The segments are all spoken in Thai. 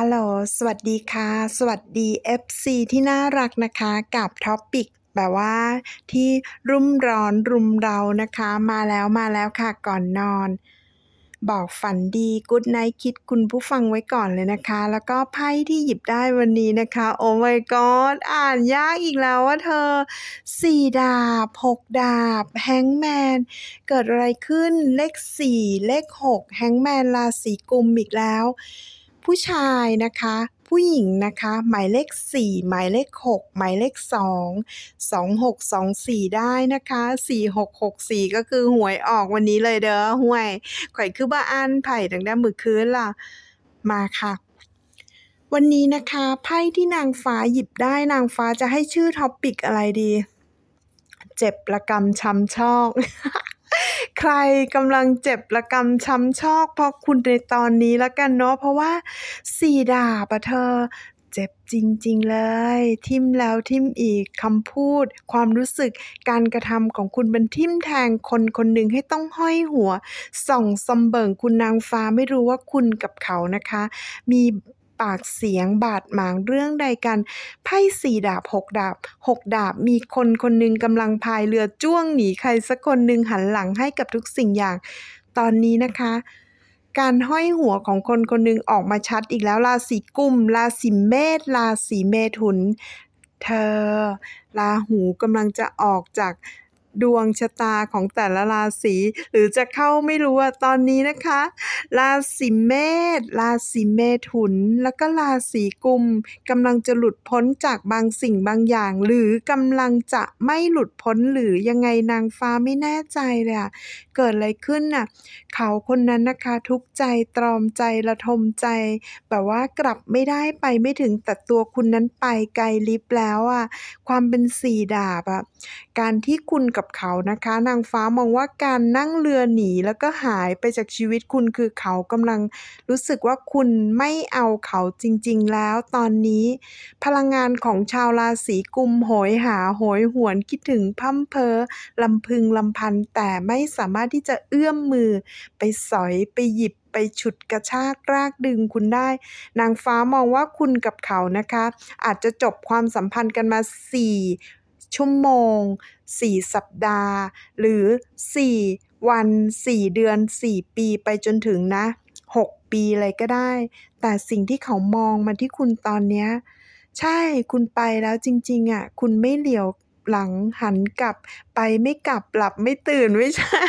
ฮัลโหล สวัสดีค่ะ สวัสดี FC ที่น่ารักนะคะ กับท็อปิกแบบว่าที่รุ่มร้อนรุมเรานะคะ มาแล้วมาแล้วค่ะก่อนนอน บอกฝันดีกู๊ดไนท์คิดคุณผู้ฟังไว้ก่อนเลยนะคะ แล้วก็ไพ่ที่หยิบได้วันนี้นะคะ โอ้ my god อ่านยากอีกแล้วว่าเธอ4ดาบ6ดาบแฮงแมน เกิดอะไรขึ้นเลข4เลข6แฮงแมนราศีกุมอีกแล้ว ผู้ชายนะคะ ผู้หญิงนะคะ หมายเลข 4 หมายเลข 6 หมายเลข 2 2624 ได้นะคะ 4664 ก็คือหวยออกวันนี้เลยเด้อหวยข่อยคือบ่อ่านไพ่ตั้งแต่มื้อคืนล่ะ มาค่ะวันนี้นะคะไพ่ที่นางฟ้าหยิบได้นางฟ้าจะให้ชื่อท็อปิกอะไรดี เจ็บระกำช้ำชอก ใครกำลังเจ็บระกำช้ำชอก เพราะคุณในตอนนี้แล้วกันเนาะเพราะว่า 4ดาบอะเธอ เจ็บจริง ๆ เลย ทิมแล้วทิมอีกคำพูด ความรู้สึกการกระทำของคุณมันทิมแทงคนคนหนึ่งให้ต้องห้อยหัว ส่องซำเบิงคุณนางฟ้าไม่รู้ว่าคุณกับเขานะคะ มีปากเสียงบาดหมางเรื่องใดกันไพ่4ดาบ6ดาบ6ดาบมีคนคนหนึ่งกำลังพายเรือจ้วงหนีใครสักคนหนึ่งหันหลังให้กับทุกสิ่งอย่าง ตอนนี้นะคะ การห้อยหัวของคนคนหนึ่งออกมาชัดอีกแล้วราศีกุมราศีเมษราศีเมถุน เธอราหูกำลังจะออกจาก ดวงชะตาของแต่ละราศีหรือจะเข้าไม่รู้อะตอนนี้นะคะ ราศีเมษราศีเมถุน แล้วก็ราศีกุมกำลังจะหลุดพ้นจากบางสิ่งบางอย่าง หรือกำลังจะไม่หลุดพ้นหรือยังไงนางฟ้าไม่แน่ใจเลยอะเกิดอะไรขึ้นน่ะเขาคนนั้นนะคะทุกใจตรอมใจระทมใจ แบบว่ากลับไม่ได้ไปไม่ถึงแต่ตัวคุณนั้นไปไกลลิบแล้วอะความเป็น4ดาบอะการที่คุณกับเขานะคะ นางฟ้ามองว่าการนั่งเรือหนีแล้วก็หายไปจากชีวิตคุณคือเขากำลังรู้สึกว่าคุณไม่เอาเขาจริง ๆ แล้วตอนนี้ พลังงานของชาวราศีกุมโหยหาโหยหวนคิดถึงพร่ำเพอรำพึงรำพันแต่ไม่สามารถที่จะเอื้อมมือไปสอยไปหยิบไปฉุดกระชากรากดึงคุณได้ นางฟ้ามองว่าคุณกับเขานะคะ อาจจะจบความสัมพันธ์กันมา 4 ชั่วโมง 4 สัปดาห์ หรือ 4 วัน 4 เดือน 4 ปีไปจนถึงนะ 6 ปีเลยก็ได้ แต่สิ่งที่เขามองมาที่คุณตอนเนี้ยใช่คุณไปแล้วจริง ๆอะคุณไม่เหลียวหลังหันกลับไปไม่กลับหลับไม่ตื่นไม่ใช่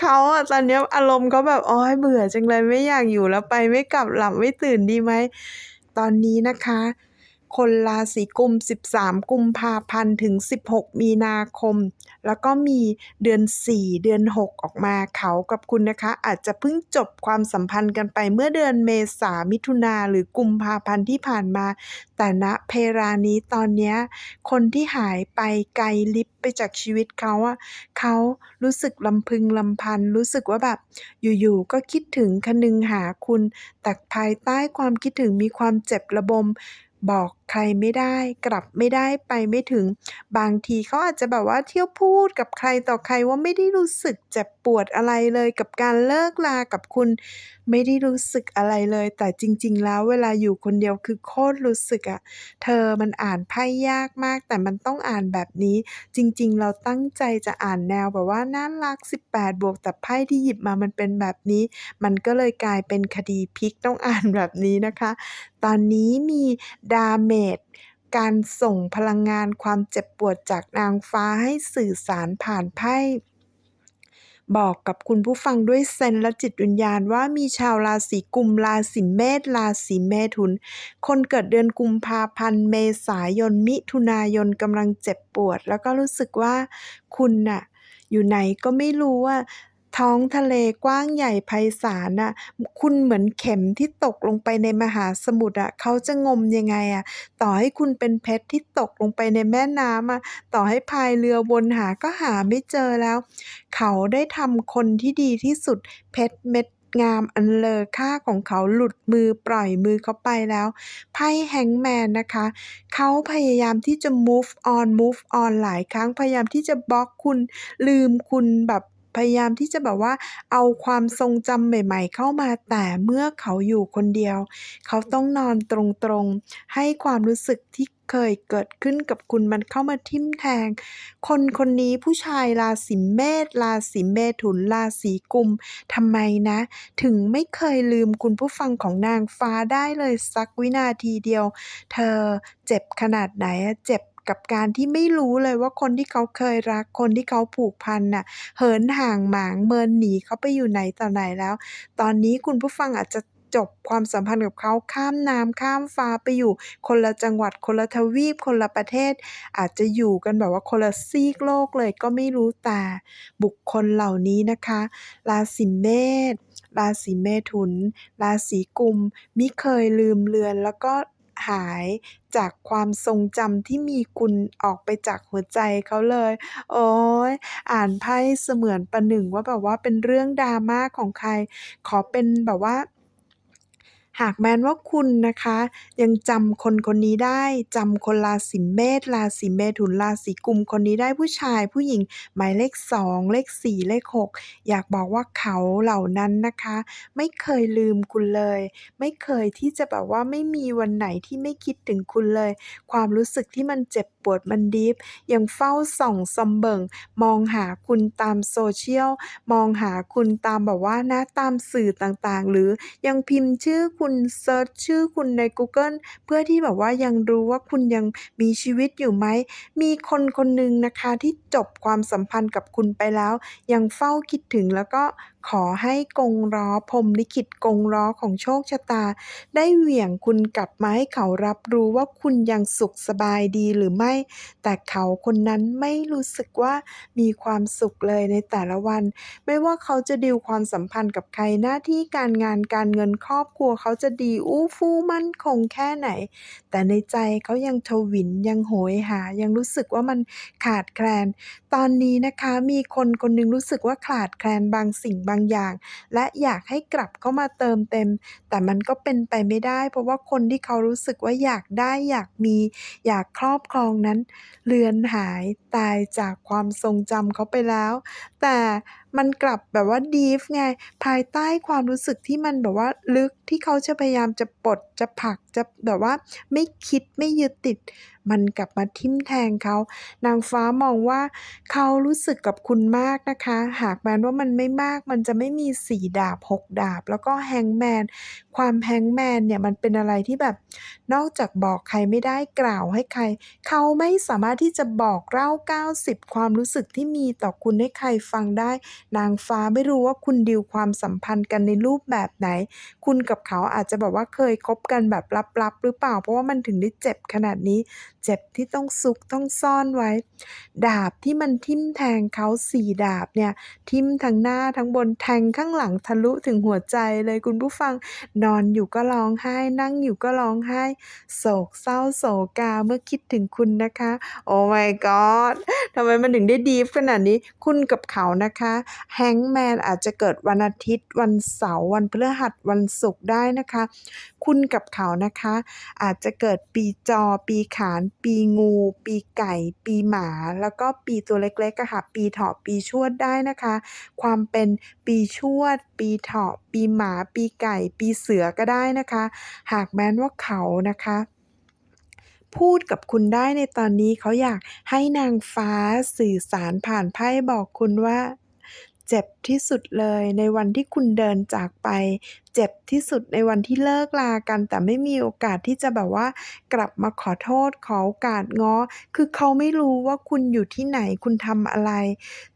เขาอะตอนนี้อารมณ์เขาแบบอ๊ยเบื่อจังเลยไม่อยากอยู่แล้วไปไม่กลับหลับไม่ตื่นดีไหมตอนนี้นะคะ คนราศีกุม 13 กุมภาพันธ์ถึง 16 มีนาคม แล้วก็มีเดือน 4 เดือน 6 ออกมาเขากับคุณนะคะ อาจจะเพิ่งจบความสัมพันธ์กันไปเมื่อเดือนเมษามิถุนาหรือกุมภาพันธ์ที่ผ่านมา แต่ณเวลานี้ตอนนี้คนที่หายไปไกลลิบไปจากชีวิตเขาอะเขารู้สึกรำพึงรำพัน รู้สึกว่าแบบอยู่ๆก็คิดถึงคนึงหาคุณ แต่ภายใต้ความคิดถึงมีความเจ็บระบมบอก ใครไม่ได้ กลับไม่ได้ไปไม่ถึง บางทีเขาอาจจะแบบว่าเที่ยวพูดกับใครต่อใครว่าไม่ได้รู้สึกเจ็บปวดอะไรเลยกับการเลิกลากับคุณ ไม่ได้รู้สึกอะไรเลย แต่จริง ๆ แล้วเวลาอยู่คนเดียวคือโคตรรู้สึกอะเธอมันอ่านไพ่ยากมาก แต่มันต้องอ่านแบบนี้ จริง ๆ เราตั้งใจจะอ่านแนวแบบว่าน่ารัก 18 บวกแต่ไพ่ที่หยิบมามันเป็นแบบนี้ มันก็เลยกลายเป็นคดีพลิกต้องอ่านแบบนี้นะคะ ตอนนี้มีดาเมการส่งพลังงานความเจ็บปวดจากนางฟ้าให้สื่อสารผ่านไพ่บอกกับคุณผู้ฟังด้วยเซนและจิตวิญญาณว่ามีชาวราศีกุมราศีเมษราศีเมถุน คนเกิดเดือนกุมภาพันธ์เมษายน มิถุนายนกำลังเจ็บปวด แล้วก็รู้สึกว่าคุณน่ะอยู่ไหนก็ไม่รู้อะ ท้องทะเลกว้างใหญ่ไพศาลน่ะ คุณเหมือนเข็มที่ตกลงไปในมหาสมุทรอะเขาจะงมยังไงอะ ต่อให้คุณเป็นเพชรที่ตกลงไปในแม่น้ำอะ ต่อให้พายเรือวนหาก็หาไม่เจอแล้ว เขาได้ทำคนที่ดีที่สุดเพชรเม็ดงามอันเลอค่าของเขาหลุดมือปล่อยมือเขาไปแล้ว ไพ่ Hangman นะคะ เขาพยายามที่จะ move on move on หลายครั้งพยายามที่จะบล็อกคุณลืมคุณแบบ พยายามที่จะแบบว่าเอาความทรงจำใหม่ ๆ เข้ามาแต่เมื่อเขาอยู่คนเดียว เขาต้องนอนตรงๆ ให้ความรู้สึกที่เคยเกิดขึ้นกับคุณมันเข้ามาทิ่มแทง คนคนนี้ผู้ชายราศีเมษราศีเมถุนราศีกุมทำไมนะ ถึงไม่เคยลืมคุณผู้ฟังของนางฟ้าได้เลยสักวินาทีเดียว เธอเจ็บขนาดไหนเจ็บ กับการที่ไม่รู้เลยว่าคนที่เขาเคยรัก คนที่เขาผูกพันน่ะเหินห่างหมางเมินหนีเขาไปอยู่ไหนต่อไหนแล้ว ตอนนี้คุณผู้ฟังอาจจะจบความสัมพันธ์กับเขาข้ามน้ำข้ามฟ้าไปอยู่ คนละจังหวัดคนละทวีป คนละประเทศ อาจจะอยู่กันแบบว่าคนละซีกโลกเลยก็ไม่รู้แต่บุคคลเหล่านี้นะคะ ราศีเมษราศีเมถุน ราศีกุมมิเคยลืมเลือนแล้วก็ หายจากความทรงจำที่มีคุณออกไปจากหัวใจเขาเลย โอ้ยอ่านไพ่เสมือนประหนึ่งว่าแบบว่าเป็นเรื่องดราม่าของใคร ขอเป็นแบบว่า หากแม้นว่าคุณนะคะ ยังจำคนคนนี้ได้จำคนราศีเมษราศีเมถุนราศีกุมคนนี้ได้ผู้ชายผู้หญิง หมายเลข 2 เลข 4 เลข 6 อยากบอกว่าเขาเหล่านั้นนะคะ ไม่เคยลืมคุณเลย ไม่เคยที่จะแบบว่าไม่มีวันไหนที่ไม่คิดถึงคุณเลย ความรู้สึกที่มันเจ็บ ปวดมันดีปยังเฝ้าส่องซอมเบิ่งมองหาคุณตาม Social มองหาคุณตามแบบว่านะตามสื่อต่างๆ หรือยังพิมพ์ชื่อคุณเซิร์ชชื่อคุณในกูเกิลเพื่อที่แบบว่ายังรู้ว่าคุณยังมีชีวิตอยู่ไหม มีคนคนหนึ่งนะคะที่จบความสัมพันธ์กับคุณไปแล้ว ยังเฝ้าคิดถึงแล้วก็ขอให้กงล้อพรมลิขิตกงล้อของโชคชะตา ได้เหวี่ยงคุณกลับมาให้เขารับรู้ว่าคุณยังสุขสบายดีหรือไม่ แต่เขาคนนั้นไม่รู้สึกว่ามีความสุขเลยในแต่ละวัน ไม่ว่าเขาจะดีลความสัมพันธ์กับใครหน้าที่การงานการเงินครอบครัวเขาจะดีอู้ฟู่มั่นคงแค่ไหน แต่ในใจเขายังทวินยังโหยหา ยังรู้สึกว่ามันขาดแคลน ตอนนี้นะคะมีคนคนหนึ่งรู้สึกว่าขาดแคลนบางสิ่งบางอย่าง และอยากให้กลับเข้ามาเติมเต็ม แต่มันก็เป็นไปไม่ได้ เพราะว่าคนที่เขารู้สึกว่าอยากได้อยากมีอยากครอบครองนั้นเลือนหายตายจากความทรงจำเขาไปแล้ว แต่มันกลับแบบว่าดีฟไง ภายใต้ความรู้สึกที่มันแบบว่าลึกที่เขาจะพยายามจะปลดจะผักจะแบบว่าไม่คิดไม่ยึดติด มันกลับมาทิ่มแทงเขา นางฟ้ามองว่าเขารู้สึกกับคุณมากนะคะ หากแม้นว่ามันไม่มากมันจะไม่มี4ดาบ6ดาบ แล้วก็ Hangman ความ Hangman เนี่ยมันเป็นอะไรที่แบบ นอกจากบอกใครไม่ได้กล่าวให้ใคร เขาไม่สามารถที่จะบอกเล่า 90 ความรู้สึกที่มีต่อคุณให้ใครฟังได้ นางฟ้าไม่รู้ว่าคุณดีลความสัมพันธ์กันในรูปแบบไหน คุณกับเขาอาจจะแบบว่าเคยคบกันแบบลับๆหรือเปล่า เพราะว่ามันถึงได้เจ็บขนาดนี้เจ็บที่ต้องซุกต้องซ่อนไว้ ดาบที่มันทิ่มแทงเขา4ดาบเนี่ย ทิ่มทั้งหน้าทั้งบนแทงข้างหลังทะลุถึงหัวใจเลยคุณผู้ฟัง นอนอยู่ก็ร้องไห้ นั่งอยู่ก็ร้องไห้ โศกเศร้าโศกาเมื่อคิดถึงคุณนะคะ Oh my god ทำไมมันถึงได้ดีฟขนาดนี้คุณกับเขานะคะ Hangman อาจจะเกิดวันอาทิตย์วันเสาร์วันพฤหัสวันศุกร์ได้นะคะคุณกับเขานะคะ อาจจะเกิดปีจอ ปีขาน ปีงู ปีไก่ ปีหมา แล้วก็ปีตัวเล็กๆอะค่ะ ปีเถาะปีชวดได้นะคะ ความเป็นปีชวด ปีเถาะปีหมา ปีไก่ ปีเสือก็ได้นะคะ หากแม้นว่าเขานะคะพูดกับคุณได้ในตอนนี้เขาอยากให้นางฟ้าสื่อสารผ่านไพ่บอกคุณว่า เจ็บที่สุดเลยในวันที่คุณเดินจากไป เจ็บที่สุดในวันที่เลิกลากัน แต่ไม่มีโอกาสที่จะแบบว่า กลับมาขอโทษขอโอกาสง้อ คือเขาไม่รู้ว่าคุณอยู่ที่ไหนคุณทำอะไร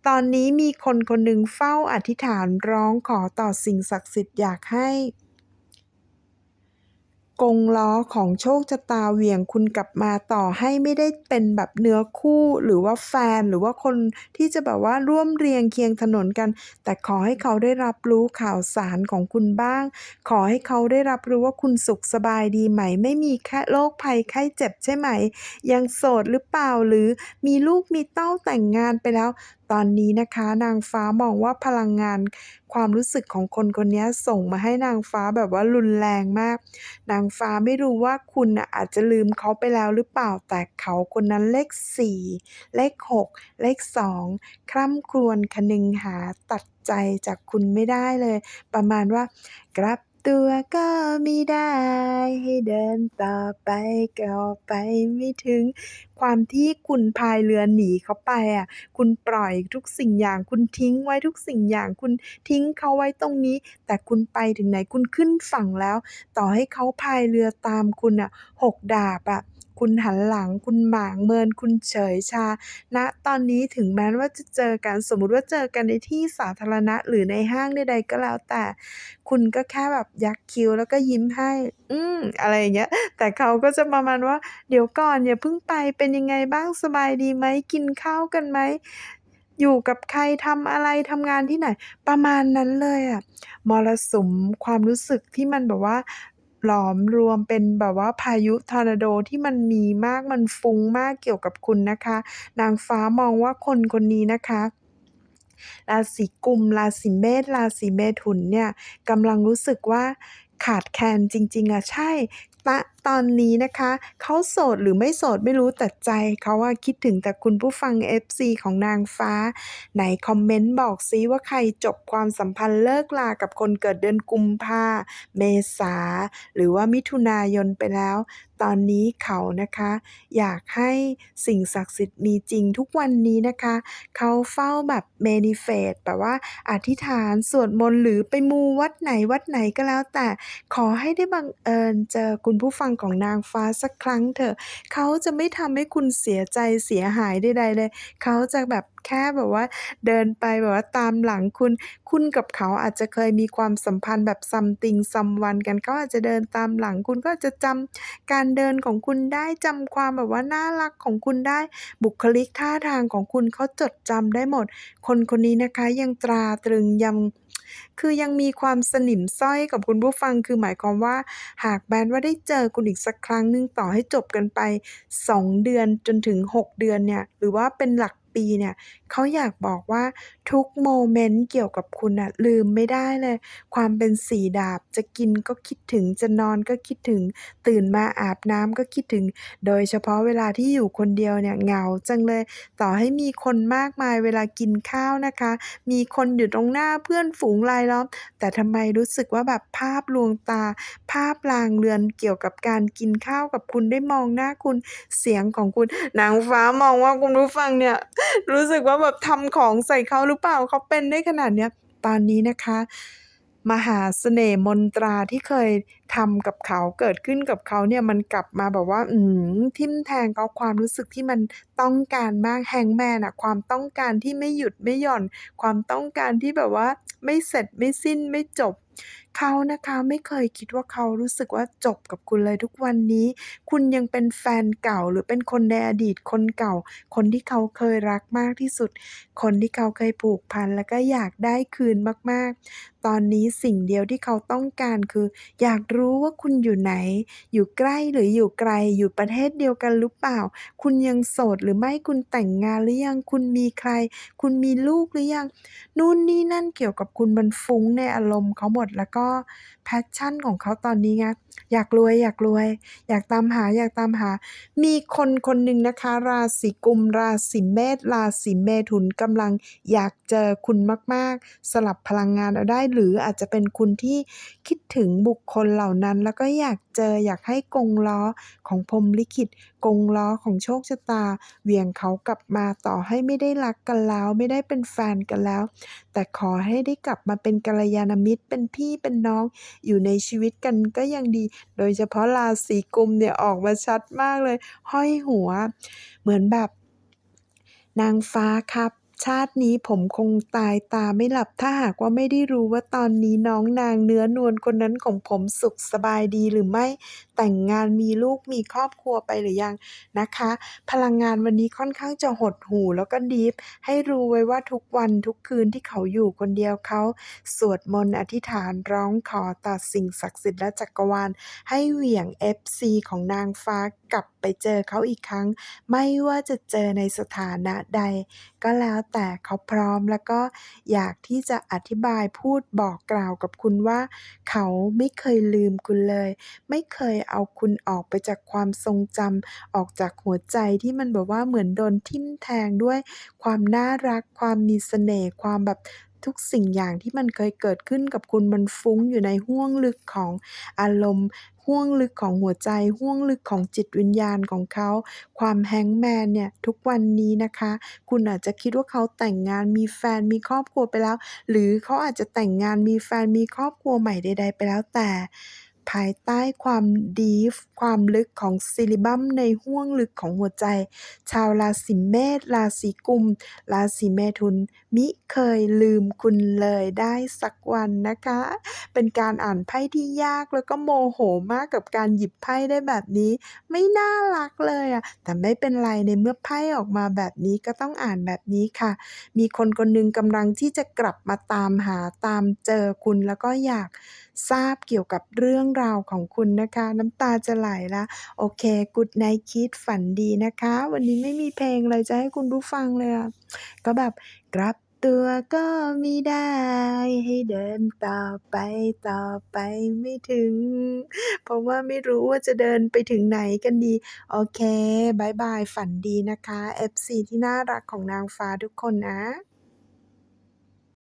ตอนนี้มีคนคนหนึ่งเฝ้าอธิษฐานร้องขอต่อสิ่งศักดิ์สิทธิ์อยากให้ กงล้อของโชคชะตาเหวี่ยงคุณกลับมาต่อให้ไม่ได้เป็นแบบเนื้อคู่หรือว่าแฟนหรือว่าคนที่จะแบบว่าร่วมเรียงเคียงถนนกัน แต่ขอให้เขาได้รับรู้ข่าวสารของคุณบ้าง ขอให้เขาได้รับรู้ว่าคุณสุขสบายดีไหม ไม่มีแค่โรคภัยไข้เจ็บใช่ไหม ยังโสดหรือเปล่าหรือมีลูกมีเต้าแต่งงานไปแล้ว ตอนนี้นะคะ นางฟ้ามองว่าพลังงานความรู้สึกของคนคนนี้ส่งมาให้นางฟ้าแบบว่ารุนแรงมาก นางฟ้าไม่รู้ว่าคุณอาจจะลืมเขาไปแล้วหรือเปล่าแต่เขาคนนั้นเลข 4 เลข 6 เลข 2 คร่ำครวญคนึงหาตัดใจจากคุณไม่ได้เลย ประมาณว่ากลับ ตัวก็ไม่ได้ ให้เดินต่อไปก็ไปไม่ถึง ความที่คุณพายเรือหนีเขาไปอะ คุณปล่อยทุกสิ่งอย่าง คุณทิ้งไว้ทุกสิ่งอย่าง คุณทิ้งเขาไว้ตรงนี้ แต่คุณไปถึงไหนคุณขึ้นฝั่งแล้ว ต่อให้เขาพายเรือตามคุณอะหกดาบอะ คุณหันหลัง คุณหมางเมิน คุณเฉยชาณะตอนนี้ถึงแม้ว่าจะเจอกันสมมุติว่าเจอกันในที่สาธารณะหรือในห้างใดๆก็แล้วแต่ คุณก็แค่แบบยักคิ้วแล้วก็ยิ้มให้ อืมอะไรอย่างเงี้ย แต่เขาก็จะประมาณว่า เดี๋ยวก่อนอย่าเพิ่งไปเป็นยังไงบ้างสบายดีไหมกินข้าวกันไหมอยู่กับใครทำอะไรทำงานที่ไหน ประมาณนั้นเลยอะมรสุมความรู้สึกที่มันแบบว่า หลอมรวมเป็นแบบว่าพายุทอร์นาโดที่มันมีมากมันฟุ้งมากเกี่ยวกับคุณนะคะ นางฟ้ามองว่าคนคนนี้นะคะราศีกุมราศีเมษราศีเมถุนเนี่ยกำลังรู้สึกว่าขาดแคลนจริง ๆอะใช่ณ ตอนนี้นะคะ เขาโสดหรือไม่โสดไม่รู้แต่ใจเขาอะคิดถึงแต่คุณผู้ฟัง FC ของนางฟ้า ไหนคอมเมนต์บอกซิว่าใครจบความสัมพันธ์เลิกลากับคนเกิดเดือนกุมภาเมษาหรือว่ามิถุนายนไปแล้ว ตอนนี้เขานะคะ อยากให้สิ่งศักดิ์สิทธิ์มีจริงทุกวันนี้นะคะ เขาเฝ้าแบบ manifest แบบว่าอธิษฐานสวดมนต์หรือไปมูวัดไหนวัดไหนก็แล้วแต่ขอให้ได้บังเอิญเจอคุณผู้ฟังของนางฟ้าสักครั้งเถอะเขาจะไม่ทำให้คุณเสียใจเสียหายใดๆเลยเขาจะแบบแค่แบบว่าเดินไปแบบว่าตามหลังคุณ คุณกับเขาอาจจะเคยมีความสัมพันธ์แบบ something someone กันเขาอาจจะเดินตามหลังคุณก็จจะจำการเดินของคุณได้จำความแบบว่าน่ารักของคุณได้บุคลิกท่าทางของคุณเขาจดจำได้หมด คนคนนี้นะคะยังตราตรึงยัง คือยังมีความสนิมสร้อยกับคุณผู้ฟัง คือหมายความว่า หากแบรนด์ว่าได้เจอคุณอีกสักครั้งหนึ่งต่อให้จบกันไป 2 เดือนจนถึง 6 เดือนเนี่ย หรือว่าเป็นหลัก ปีเนี่ยเขาอยากบอกว่าทุกโมเมนต์เกี่ยวกับคุณน่ะลืมไม่ได้เลย ความเป็นสี่ดาบจะกินก็คิดถึงจะนอนก็คิดถึง ตื่นมาอาบน้ำก็คิดถึง โดยเฉพาะเวลาที่อยู่คนเดียวเนี่ยเหงาจังเลย ต่อให้มีคนมากมายเวลากินข้าวนะคะ มีคนอยู่ตรงหน้าเพื่อนฝูงรายล้อม แต่ทำไมรู้สึกว่าแบบภาพลวงตา ภาพลางเลือนเกี่ยวกับการกินข้าวกับคุณได้มองหน้าคุณเสียงของคุณนางฟ้ามองว่าคุณผู้ฟังเนี่ยรู้สึกว่าแบบทำของใส่เขาหรือเปล่าเขาเป็นได้ขนาดเนี้ยตอนนี้นะคะ มหาเสน่ห์มนตราที่เคยทำกับเขาเกิดขึ้นกับเขาเนี่ยมันกลับมาแบบว่า อื้อฮือทิ่มแทงเขาความรู้สึกที่มันต้องการมาก Hangman อะความต้องการที่ไม่หยุดไม่หย่อน ความต้องการที่แบบว่า ไม่เสร็จไม่สิ้นไม่จบ เขานะคะไม่เคยคิดว่าเขารู้สึกว่าจบกับคุณเลย ทุกวันนี้คุณยังเป็นแฟนเก่า หรือเป็นคนในอดีตคนเก่า คนที่เขาเคยรักมากที่สุด คนที่เขาเคยผูกพัน แล้วก็อยากได้คืนมาก ๆ ตอนนี้สิ่งเดียวที่เขาต้องการคือ อยากรู้ว่าคุณอยู่ไหน อยู่ใกล้หรืออยู่ไกล อยู่ประเทศเดียวกันหรือเปล่า คุณยังโสดหรือไม่คุณแต่งงานหรือยังคุณมีใคร คุณมีลูกหรือยังนู่นนี่นั่นเกี่ยวกับคุณมันฟุ้งในอารมณ์เขาหมดแล้วก็แพชชั่นของเขาตอนนี้ไงอยากรวยอยากรวย อยากตามหาอยากตามหา มีคนคนหนึ่งนะคะ ราศีกุม ราศีเมษราศีเมถุนกำลังอยากเจอคุณมาก ๆ สลับพลังงานเอาได้ หรืออาจจะเป็นคุณที่คิดถึงบุคคลเหล่านั้น แล้วก็อยากเจออยากให้กงล้อของพรมลิขิตกงล้อของโชคชะตา เหวี่ยงเขากลับมาต่อให้ไม่ได้รักกันแล้ว ไม่ได้เป็นแฟนกันแล้ว แต่ขอให้ได้กลับมาเป็นกัลยาณมิตรเป็นพี่เป็นน้องอยู่ในชีวิตกันก็ยังดีโดยเฉพาะราศีกุมเนี่ยออกมาชัดมากเลย ห้อยหัว เหมือนแบบนางฟ้าครับ ชาตินี้ผมคงตายตาไม่หลับถ้าหากว่าไม่ได้รู้ว่าตอนนี้น้องนางเนื้อนวลคนนั้นของผมสุขสบายดีหรือไม่ แต่งงานมีลูกมีครอบครัวไปหรือยังนะคะ พลังงานวันนี้ค่อนข้างจะหดหู่แล้วก็ดีปให้รู้ไว้ว่าทุกวันทุกคืนที่เขาอยู่คนเดียวเขา สวดมนต์อธิษฐานร้องขอต่อสิ่งศักดิ์สิทธิ์และจักรวาลให้เหวี่ยง FC ของนางฟ้า กลับไปเจอเขาอีกครั้ง ไม่ว่าจะเจอในสถานะใด ก็แล้วแต่เขาพร้อมแล้วก็อยากที่จะอธิบายพูดบอกกล่าวกับคุณว่า เขาไม่เคยลืมคุณเลย ไม่เคยเอาคุณออกไปจากความทรงจำออกจากหัวใจที่มันแบบว่าเหมือนโดนทิ่มแทงด้วยความน่ารักความมีเสน่ห์ความแบบทุกสิ่งอย่างที่มันเคยเกิดขึ้นกับคุณมันฟุ้งอยู่ในห้วงลึกของอารมณ์ ห่วงลึกของหัวใจ ห่วงลึกของจิตวิญญาณของเขา ความแฮงแมนเนี่ย ทุกวันนี้นะคะ คุณอาจจะคิดว่าเขาแต่งงานมีแฟนมีครอบครัวไปแล้ว หรือเขาอาจจะแต่งงานมีแฟนมีครอบครัวใหม่ใดๆไปแล้วแต่ ภายใต้ความดีปความลึกของซีลิบัมในห้วงลึกของหัวใจ ชาวราศีเมษราศีกุม ราศีเมถุน มิเคยลืมคุณเลยได้สักวันนะคะ เป็นการอ่านไพ่ที่ยากแล้วก็โมโหมากกับการหยิบไพ่ได้แบบนี้ ไม่น่ารักเลยอะแต่ไม่เป็นไรในเมื่อไพ่ออกมาแบบนี้ก็ต้องอ่านแบบนี้ค่ะ มีคนคนหนึ่งกำลังที่จะกลับมาตามหาตามเจอคุณแล้วก็อยากทราบเกี่ยวกับเรื่องราวของคุณนะคะ น้ำตาจะไหลแล้วโอเค Good night kiss ฝันดีนะคะ วันนี้ไม่มีเพลงอะไรจะให้คุณผู้ฟังเลยอะก็แบบกลับตัวก็มิได้ ให้เดินต่อไปต่อไปไม่ถึง เพราะว่าไม่รู้ว่าจะเดินไปถึงไหนกันดี โอเคบายบายฝันดีนะคะ FC ที่น่ารักของนางฟ้าทุกคนนะ